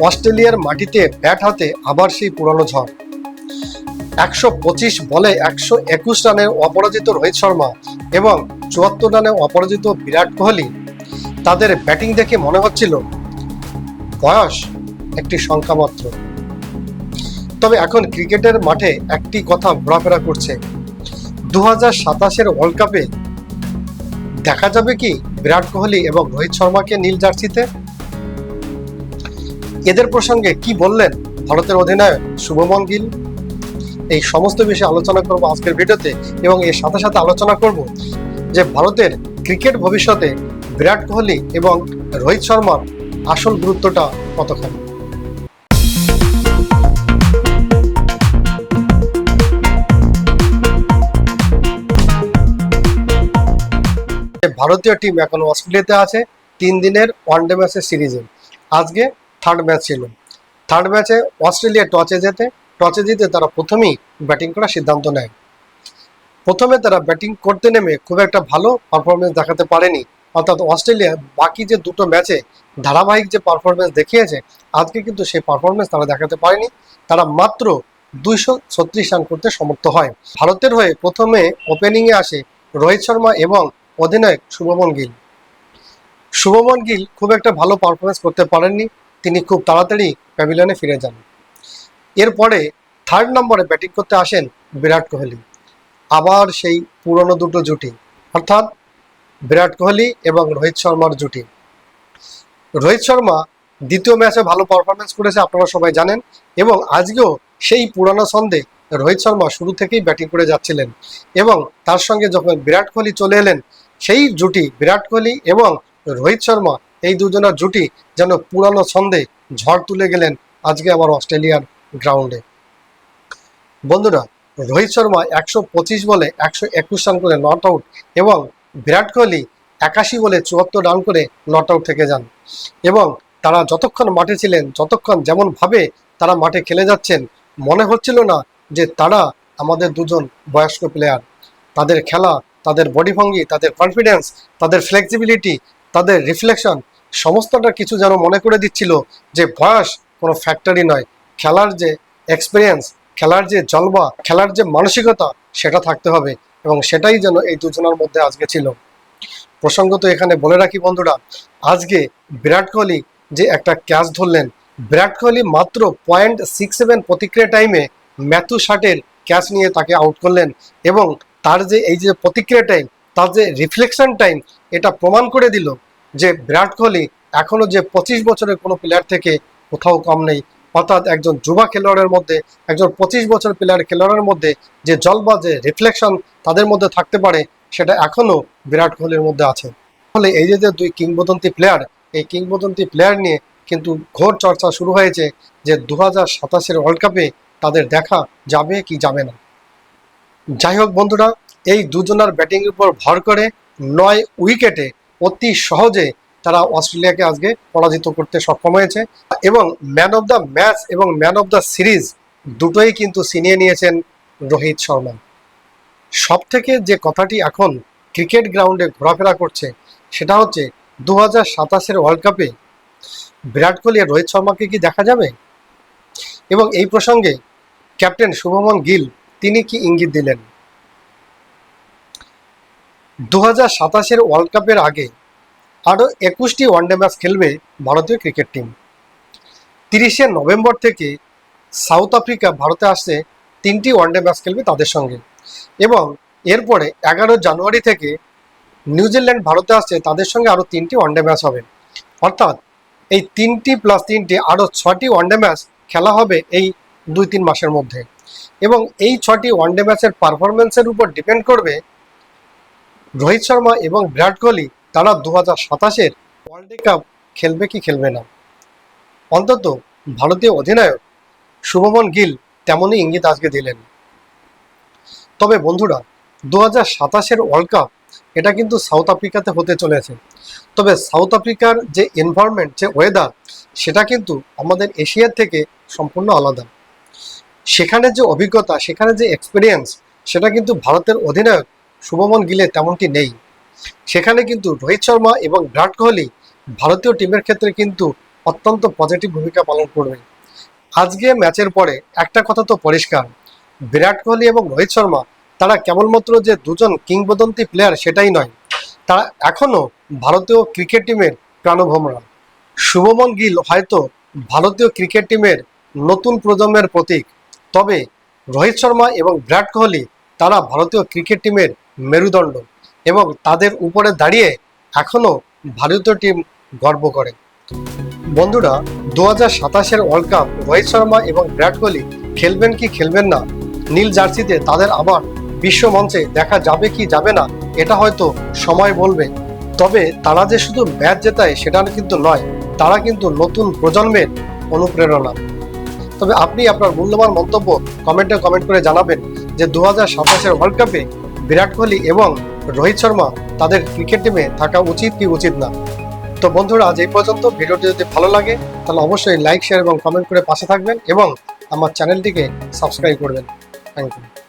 অস্ট্রেলিয়ার মাটিতে ব্যাট হাতে আবার সেই পুরানো ঝড়। একশো পঁচিশ বলে একশো একুশ রানে অপরাজিত রোহিত শর্মা এবং চুয়াত্তর রানে অপরাজিত বিরাট কোহলি। তাদের ব্যাটিং দেখে মনে হচ্ছিল, বয়স একটি সংখ্যা মাত্র। তবে এখন ক্রিকেটের মাঠে একটি কথা ঘোরাফেরা করছে। দু হাজার সাতাশের ওয়ার্ল্ড কাপে দেখা যাবে কি বিরাট কোহলি এবং রোহিত শর্মাকে নীল জার্সিতে? এদের প্রসঙ্গে কি বললেন ভারতের অধিনায়ক শুভমন গিল? এই সমস্ত বিষয়ে আলোচনা করব আজকের ভিডিওতে এবং এর সাথে সাথে আলোচনা করব যে ভারতের ক্রিকেট ভবিষ্যতে বিরাট কোহলি এবং রোহিত শর্মার আসল গুরুত্বটা কতখানি? ভারতীয় টিম এখন অস্ট্রেলিয়াতে আছে, তিন দিনের ওয়ানডে ম্যাচের সিরিজে। আজকে থার্ড ম্যাচ ছিল। থার্ড ম্যাচে অস্ট্রেলিয়া টচে যেতে টচে জিতে তারা প্রথমেই ব্যাটিং করার সিদ্ধান্ত নেয়। প্রথমে তারা ব্যাটিং করতে নেমে খুব একটা ভালো পারফরমেন্স দেখাতে পারেনি। অর্থাৎ অস্ট্রেলিয়া বাকি যে দুটো ম্যাচে ধারাবাহিক যে পারফরমেন্স দেখিয়েছে, আজকে কিন্তু সেই পারফরমেন্স তারা দেখাতে পারেনি। তারা মাত্র দুইশো ছত্রিশ রান করতে সমর্থ হয়। ভারতের হয়ে প্রথমে ওপেনিংয়ে আসে রোহিত শর্মা এবং অধিনায়ক শুভমন গিল। শুভমন গিল খুব একটা ভালো পারফরমেন্স করতে পারেননি। তিনি খুব তাড়াতাড়ি প্যাভিলিয়নে ফিরে যান। এরপরে থার্ড নম্বরে ব্যাটিং করতে আসেন বিরাট কোহলি। আবার সেই পুরনো দুটো জুটি, অর্থাৎ বিরাট কোহলি এবং রোহিত শর্মার জুটি। রোহিত শর্মা দ্বিতীয় ম্যাচে ভালো পারফরমেন্স করেছে, আপনারা সবাই জানেন, এবং আজকেও সেই পুরানো ছন্দে রোহিত শর্মা শুরু থেকেই ব্যাটিং করে যাচ্ছিলেন। এবং তার সঙ্গে যখন বিরাট কোহলি চলে এলেন, সেই জুটি বিরাট কোহলি এবং রোহিত শর্মা এই দুজনের জুটি যেন পুরানো ছন্দে ঝড় তুলে গেলেন আজকে আবার অস্ট্রেলিয়ার গ্রাউন্ডে। বন্ধুরা, রোহিত শর্মা একশো পঁচিশ বলে একশো একুশ রান করে নট আউট এবং বিরাট কোহলি একাশি বলে চুয়াত্তর রান করে নট আউট থেকে যান এবং তারা যতক্ষণ মাঠে ছিলেন, যতক্ষণ যেমনভাবে তারা মাঠে খেলে যাচ্ছেন, মনে হচ্ছিল না যে তারা আমাদের দুজন বয়স্ক প্লেয়ার তাদের খেলা, তাদের বডি ভঙ্গি, তাদের কনফিডেন্স তাদের ফ্লেক্সিবিলিটি তাদের রিফ্লেকশন সমস্তটা কিছু যেন মনে করে দিচ্ছিল যে বয়স কোনো ফ্যাক্টরি নয়। খেলার যে এক্সপিরিয়েন্স খেলার যে জলবা খেলার যে মানসিকতা, সেটা থাকতে হবে এবং সেটাই যেন এই দুজনের মধ্যে আজকে ছিল। প্রসঙ্গত এখানে বলে রাখি বন্ধুরা, আজকে বিরাট কোহলি যে একটা ক্যাচ ধরলেন, বিরাট কোহলি মাত্র পয়েন্ট সিক্স সেভেন প্রতিক্রিয়া টাইমে ম্যাথু শার্টের ক্যাচ নিয়ে তাকে আউট করলেন এবং তার যে এই যে প্রতিক্রিয়া টাইম তার যে রিফ্লেকশন টাইম এটা প্রমাণ করে দিল যে বিরাট কোহলি এখনও যে পঁচিশ বছরের কোনো প্লেয়ার থেকে কোথাও কম নেই, অর্থাৎ একজন যুবা খেলোয়াড়ের মধ্যে, একজন পঁচিশ বছর প্লেয়ার খেলোয়াড়ের মধ্যে যে জলবা যে রিফ্লেকশন তাদের মধ্যে থাকতে পারে, সেটা এখনও বিরাট কোহলির মধ্যে আছে। ফলে এই যে দুই কিংবদন্তি প্লেয়ার এই কিংবদন্তি প্লেয়ার নিয়ে কিন্তু ঘোর চর্চা শুরু হয়েছে যে দু হাজার সাতাশের ওয়ার্ল্ড কাপে তাদের দেখা যাবে কি যাবে না। যাই হোক বন্ধুরা, এই দুজনার ব্যাটিংয়ের উপর ভর করে নয় উইকেটে অতি সহজে তারা অস্ট্রেলিয়াকে আজকে পরাজিত করতে সক্ষম হয়েছে। এবং ম্যান অফ দ্য ম্যাচ এবং ম্যান অফ দ্য সিরিজ দুটোই কিন্তু ছিনিয়ে নিয়েছেন রোহিত শর্মা। সব থেকে যে কথাটি এখন ক্রিকেট গ্রাউন্ডে ঘোরাফেরা করছে, সেটা হচ্ছে দু হাজার সাতাশের ওয়ার্ল্ড কাপে বিরাট কোহলি রোহিত শর্মাকে কি দেখা যাবে? এবং এই প্রসঙ্গে ক্যাপ্টেন শুভমন গিল, তিনি কি ইঙ্গিত দিলেন? দু হাজার সাতাশের ওয়ার্ল্ড কাপের আগে আরও একুশটি ওয়ানডে ম্যাচ খেলবে ভারতীয় ক্রিকেট টিম তিরিশে নভেম্বর থেকে সাউথ আফ্রিকা ভারতে আসছে তিনটি ওয়ানডে ম্যাচ খেলবে তাদের সঙ্গে এবং এরপরে এগারো জানুয়ারি থেকে নিউজিল্যান্ড ভারতে আসছে তাদের সঙ্গে আরও তিনটি ওয়ানডে ম্যাচ হবে। অর্থাৎ এই তিনটি প্লাস তিনটি আরও ছটি ওয়ানডে ম্যাচ খেলা হবে এই দুই তিন মাসের মধ্যে এবং এই ছটি ওয়ানডে ম্যাচের পারফরমেন্সের উপর ডিপেন্ড করবে রোহিত শর্মা এবং বিরাট কোহলি তারা দু হাজার সাতাশের ওয়ার্ল্ড কাপ খেলবে কি খেলবে না? অন্তত ভারতীয় অধিনায়ক শুভমন গিল তেমনই ইঙ্গিত আজকে দিলেন। তবে বন্ধুরা দু হাজার সাতাশের ওয়ার্ল্ড কাপ এটা কিন্তু সাউথ আফ্রিকাতে হতে চলেছে। তবে সাউথ আফ্রিকার যে এনভায়রনমেন্ট যে ওয়েদার সেটা কিন্তু আমাদের এশিয়ার থেকে সম্পূর্ণ আলাদা। সেখানে যে অভিজ্ঞতা, সেখানে যে এক্সপিরিয়েন্স সেটা কিন্তু ভারতের অধিনায়ক শুভমন গিলে তেমনটি নেই। সেখানে কিন্তু রোহিত শর্মা এবং বিরাট কোহলি ভারতীয় টিমের ক্ষেত্রে কিন্তু অত্যন্ত পজিটিভ ভূমিকা পালন করবে। আজকে ম্যাচের পরে একটা কথা তো পরিষ্কার, বিরাট কোহলি এবং রোহিত শর্মা তারা কেবলমাত্র যে দুজন কিংবদন্তি প্লেয়ার সেটাই নয়, তারা এখনও ভারতীয় ক্রিকেট টিমের প্রাণভোমরা। শুভমন গিল হয়তো ভারতীয় ক্রিকেট টিমের নতুন প্রজন্মের প্রতীক, তবে রোহিত শর্মা এবং বিরাট কোহলি তারা ভারতীয় ক্রিকেট টিমের মেরুদণ্ড এবং তাদের উপরে দাঁড়িয়ে এখনও ভারতীয় টিম গর্ব করে। বন্ধুরা দু হাজার সাতাশের ওয়ার্ল্ড কাপ রোহিত শর্মা এবং বিরাট কোহলি খেলবেন কি খেলবেন না, নীল জার্সিতে তাদের আবার বিশ্ব মঞ্চে দেখা যাবে কি যাবে না, এটা হয়তো সময় বলবে। তবে তারা যে শুধু ম্যাচ জেতায় সেটা কিন্তু নয়, তারা কিন্তু নতুন প্রজন্মের অনুপ্রেরণা। তবে আপনি আপনার মূল্যবান মন্তব্য কমেন্টে কমেন্ট করে জানাবেন যে দু হাজার সাতাশের ওয়ার্ল্ড কাপে বিরাট কোহলি এবং রোহিত শর্মা তাদের ক্রিকেট টিমে থাকা উচিত কি উচিত না। তো বন্ধুরা, আজ এই পর্যন্ত। ভিডিওটি যদি ভালো লাগে, তাহলে অবশ্যই লাইক শেয়ার এবং কমেন্ট করে পাশে থাকবেন এবং আমার চ্যানেলটিকে সাবস্ক্রাইব করবেন। Thank you